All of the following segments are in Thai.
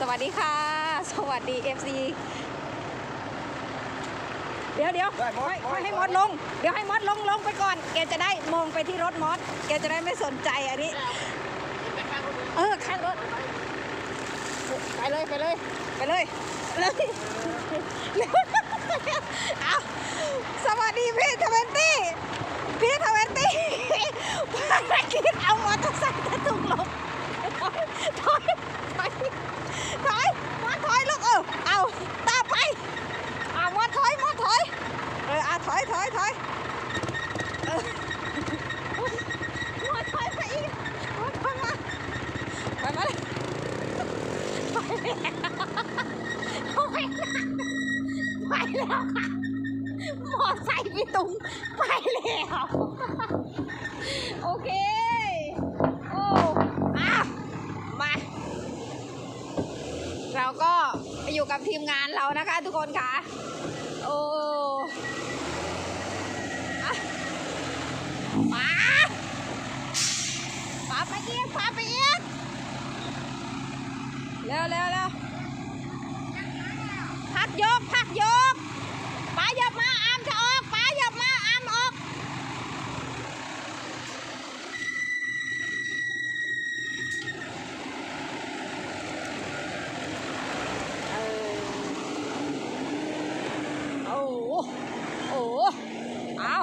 สวัสดีค่ะ สวัสดี FC เดี๋ยวเดี๋ยวได้มดค่อยมด ค่อยให้มดลง เดี๋ยวให้มดลงลงไปก่อน แกจะได้มองไปที่รถมด แกจะได้ไม่สนใจอันนี้ เออข้างรถ ไปเลยไปเลยไปเลยเลยเร็วเอาสวัสดีพี่ทเวนตี้ พี่ทเวนตี้ภารกิจเอามอเตอร์ไซค์ตะตุกลงถอย ถอยถอยถอยมาถอยลูกเออเอาตามไปเอามาถอยมาถอยเอออะถอยถอยถอยเออมาถอยไปอีกมาถอยมาไปมาเลยไปแล้วไปแล้วค่ะมอไซค์พี่ตุงไปแล้ว นะคะ ทุกคนค่ะ โอ้มาปาไปอีกปาไปอีกเร็วเร็วเร็วพักยกพักยกป้าหยับมาอามจะออกป้าหยับมาอามออก เออโอ้โหโอ้โหเอา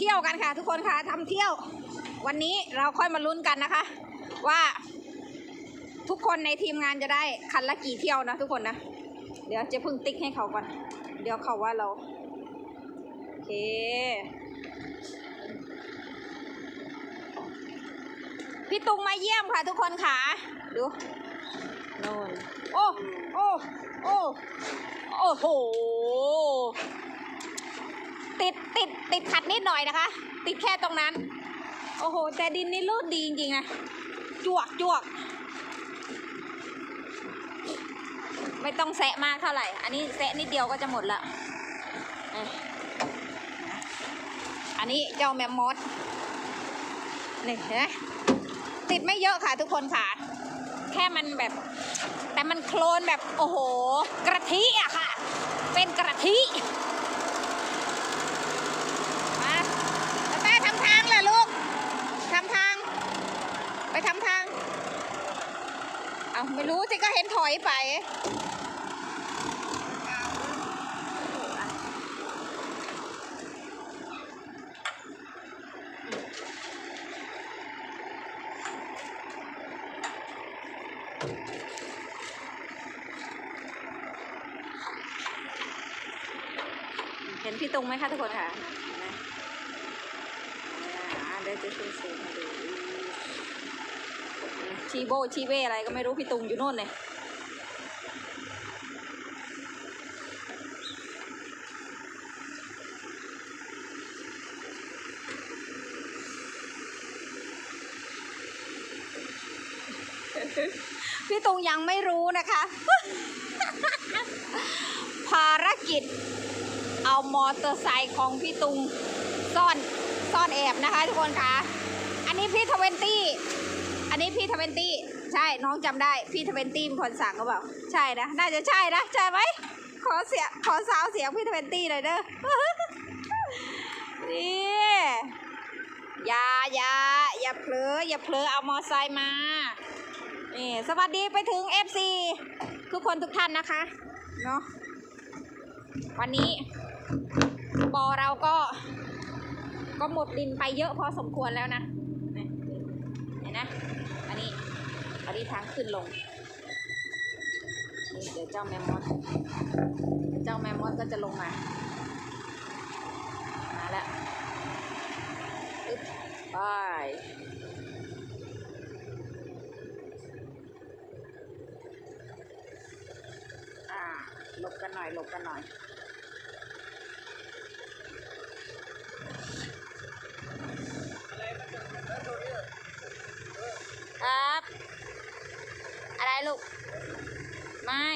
เที่ยวกันค่ะ ทุกคนค่ะทำเที่ยว วันนี้เราค่อยมาลุ้นกันนะคะ ว่าทุกคนในทีมงานจะได้คันละกี่เที่ยวนะทุกคนนะ เดี๋ยวจะพึ่งติ๊กให้เขาก่อน เดี๋ยวเขาว่าเรา โอเคพี่ตุงมาเยี่ยมค่ะทุกคนค่ะ ดูโน่นโอ้ โอ้ โอ้ โอ้โห ติดติดขัดนิดหน่อยนะคะ ติดแค่ตรงนั้น โอ้โห แต่ดินนี่ลื่นดีจริงๆนะจวกจวก ไม่ต้องแซะมากเท่าไหร่ อันนี้แซะนิดเดียวก็จะหมดละอันนี้เจ้าแมมมอสนี่เห็นไหมติดไม่เยอะค่ะทุกคนค่ะ แค่มันแบบ แต่มันโคลนแบบ โอ้โห กระทิอะค่ะ เป็นกระทิมาแม่ทำทางแหละลูกทำทาง ไปทำทาง เอา ไม่รู้สิก็เห็นถอยไปเห็นพี่ตุงไหมคะทุกคนค่ะเห็นไหมอ่าเดี๋ยวจะชูสูงให้ดู ชีโบชีเวอะไรก็ไม่รู้พี่ตุงอยู่โน่นเลยพี่ตุงยังไม่รู้นะคะ ภารกิจ เอามอเตอร์ไซค์ของพี่ตุงซ่อนซ่อนแอบนะคะทุกคนคะอันนี้พี่ทเวนตี้ อันนี้พี่ทเวนตี้ใช่น้องจำได้พี่ทเวนตี้เป็นคนสั่งหรือเปล่าใช่นะน่าจะใช่นะใช่ไหมขอเสียงขอสาวเสียงพี่ทเวนตี้หน่อยเด้อ นี่อย่าอย่าอย่าเผลออย่าเผลอเอามอไซค์มานี่สวัสดีไปถึง FC ทุกคนทุกท่านนะคะเนาะวันนี้บอเราก็ ก็หมดดินไปเยอะพอสมควรแล้วนะนี่เห็นนะ อันนี้ อันนี้ทางขึ้นลงนี่เดี๋ยวเจ้าแมมมอสเจ้าแมมมอสก็จะลงมา มาแล้วอึ๊บไปอ่าหลบกันหน่อยหลบกันหน่อย ครับ อะไรลูก ไม่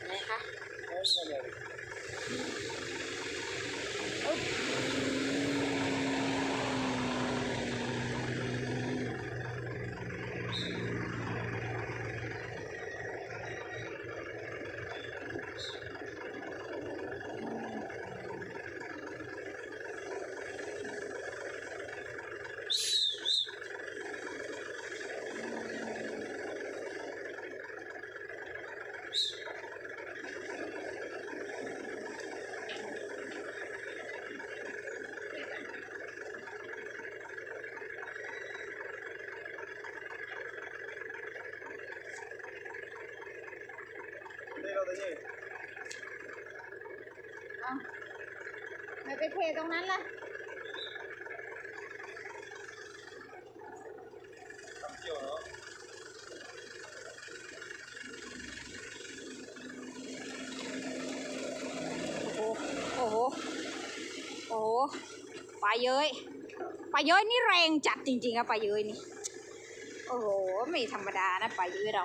อะไรคะอึ๊บ เอาไม่ไป เทตรงนั้นล่ะโอ้โห โอ้โหปลาเย้ยปลาเย้ยนี่แรงจัดจริงๆอะปลาเย้ยนี่ โอ้โห ไม่ธรรมดานะปลาเย้ยเรา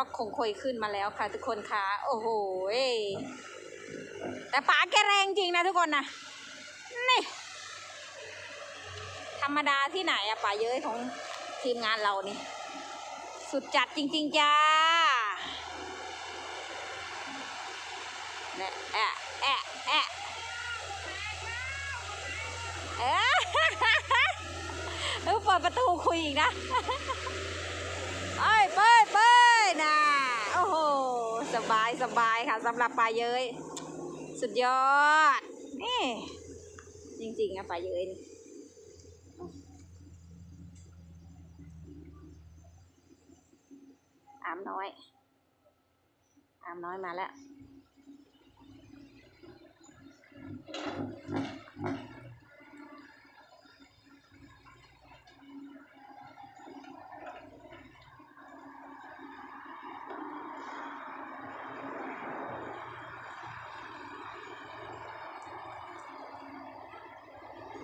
ร็อกคงคอยขึ้นมาแล้วค่ะทุกคนค่ะโอ้โหแต่ป๋าแกแรงจริงนะทุกคนนะนี่ธรรมดาที่ไหนอะป๋าเย้ยของทีมงานเรานี่ สุดจัดจริง ๆ จ้าเนี่ยแอะแอะแอะเอ๊ะเออเปิดประตูคุยอีกนะ เอ้ยเป้ยเป้ยน่ะโอ้โห ส บายสบายค่ะสำหรับปลาเย้ยสุดยอด นี่ จริงๆอะปลาเย้ยอามน้อย อามน้อยมาแล้ว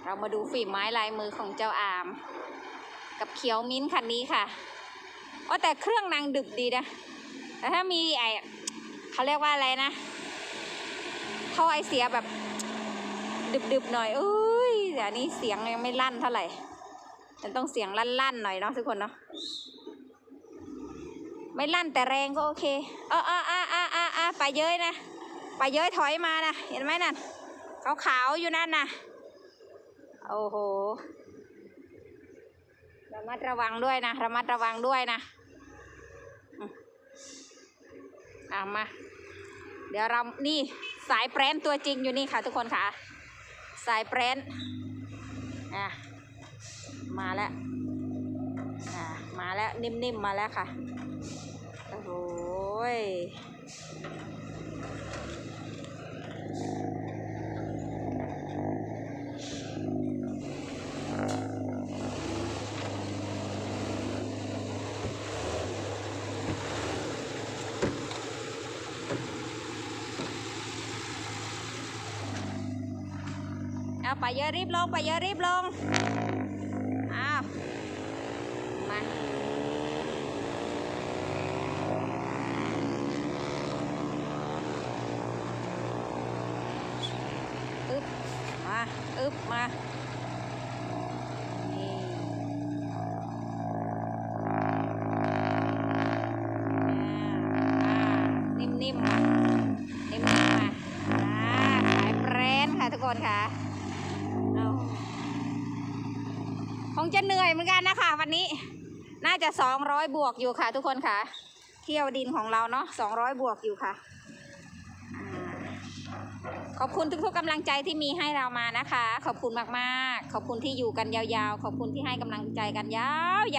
เรามาดูฝีไม้ลายมือของเจ้าอาม กับเขียวมิ้นคันนี้ค่ะว่าแต่เครื่องนางดึบดีนะ แต่ถ้ามีไอเขาเรียกว่าอะไรนะท่อไอเสียแบบดึบๆหน่อยเอ้ยแต่อันนี้เสียงยังไม่ลั่นเท่าไหร่มันต้องเสียงลั่นๆหน่อยเนาะทุกคนเนาะไม่ลั่นแต่แรงก็โอเคเออเอออ่าอ่าอ่าอ่าไปเย้ยนะ ไปเย้ยถอยมานะ เห็นไหมนั่นขาวๆอยู่นั่นนะ โอ้โหระมัดระวังด้วยนะระมัดระวังด้วยนะอืมอะมา เดี๋ยวเรานี่สายแปรนตัวจริงอยู่นี่ค่ะทุกคนค่ะ สายแปรนอะมาแล้วอะมาแล้วนิ่มๆมาแล้วค่ะ โอ้โห ไปเยอะรีบลงไปเยอะรีบลงอ้าวมาอึบมาอึบมานิ่มๆมานิ่มๆมาอ่าสายแปรนค่ะทุกคนค่ะ เอา จะเหนื่อยเหมือนกันนะคะวันนี้ น่าจะสองร้อยบวกอยู่ค่ะ ทุกคนค่ะ เที่ยวดินของเราเนาะสองร้อยบวกอยู่ค่ะอ่าขอบคุณทุกๆกำลังใจที่มีให้เรามานะคะ ขอบคุณมากๆ ขอบคุณที่อยู่กันยาวๆ ขอบคุณที่ให้กำลังใจกันย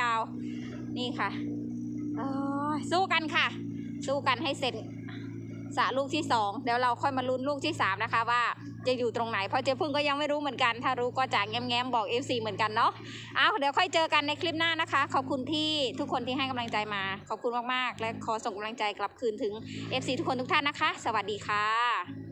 าวๆ นี่ค่ะสู้กันค่ะ สู้กันให้เสร็จ สระลูกที่สองเดี๋ยวเราค่อยมาลุ้นลูกที่สามนะคะ ว่าจะอยู่ตรงไหนเพราะเจ๊พึ่งก็ยังไม่รู้เหมือนกัน ถ้ารู้ก็จะแง้มๆบอก FC เหมือนกันเนาะเอาเดี๋ยวค่อยเจอกันในคลิปหน้านะคะ ขอบคุณที่ทุกคนที่ให้กำลังใจมา ขอบคุณมากๆ และขอส่งกำลังใจกลับคืนถึง FC ทุกคนทุกท่านนะคะ สวัสดีค่ะ